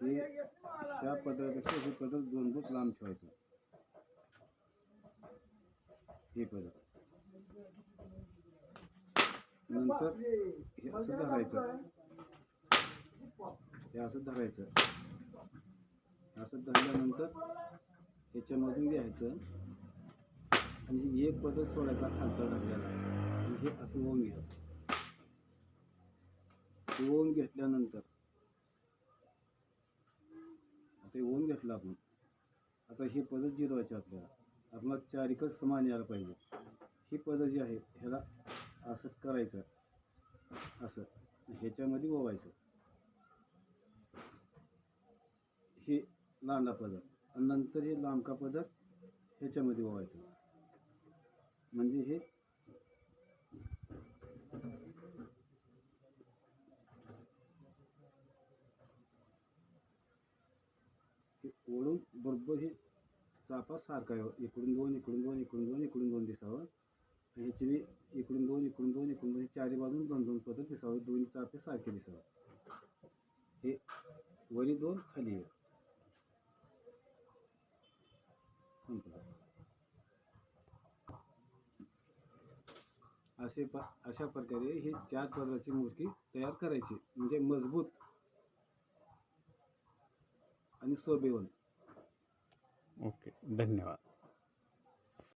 हे त्या पदरापेक्षा हे पदर दोन फूट लांब ठेवायचं. हे पदर. नंतर हे असं धरायचं. हे असं धरायचं. असं धरल्यानंतर ह्याच्यामधून घ्यायचं आणि एक पदर सोडायचा खालचा धरलेला. आणि हे असं ओम घ्यायचं. ओम घेतल्यानंतर आता हे घेतलं आपण. आता ही पदं जिरवायची आपल्याला. आपल्याला चारिकच समान यायला पाहिजे. ही पदं जी आहे ह्याला असं करायचं. असं. ह्याच्यामध्ये ओवायचं. हे लांडा पदर आणि नंतर हे लांबका पदर ह्याच्यामध्ये ओवायचं म्हणजे हे ओढून बरोबर हे चापा सारखा आहे. इकडून दोन इकडून दोन इकडून दोन इकडून दोन दिसावं. आणि ह्याची मी इकडून दोन इकडून दोन इकडून दोन चारी बाजून दोन दोन पदर दिसावं. दोन्ही चापे सारखे दिसावं. हे वरी दोन खाली एक. असे प अशा प्रकारे ही चार पदराची मूर्ती तयार करायची. म्हणजे मजबूत आणि सोबेवन. ओके धन्यवाद.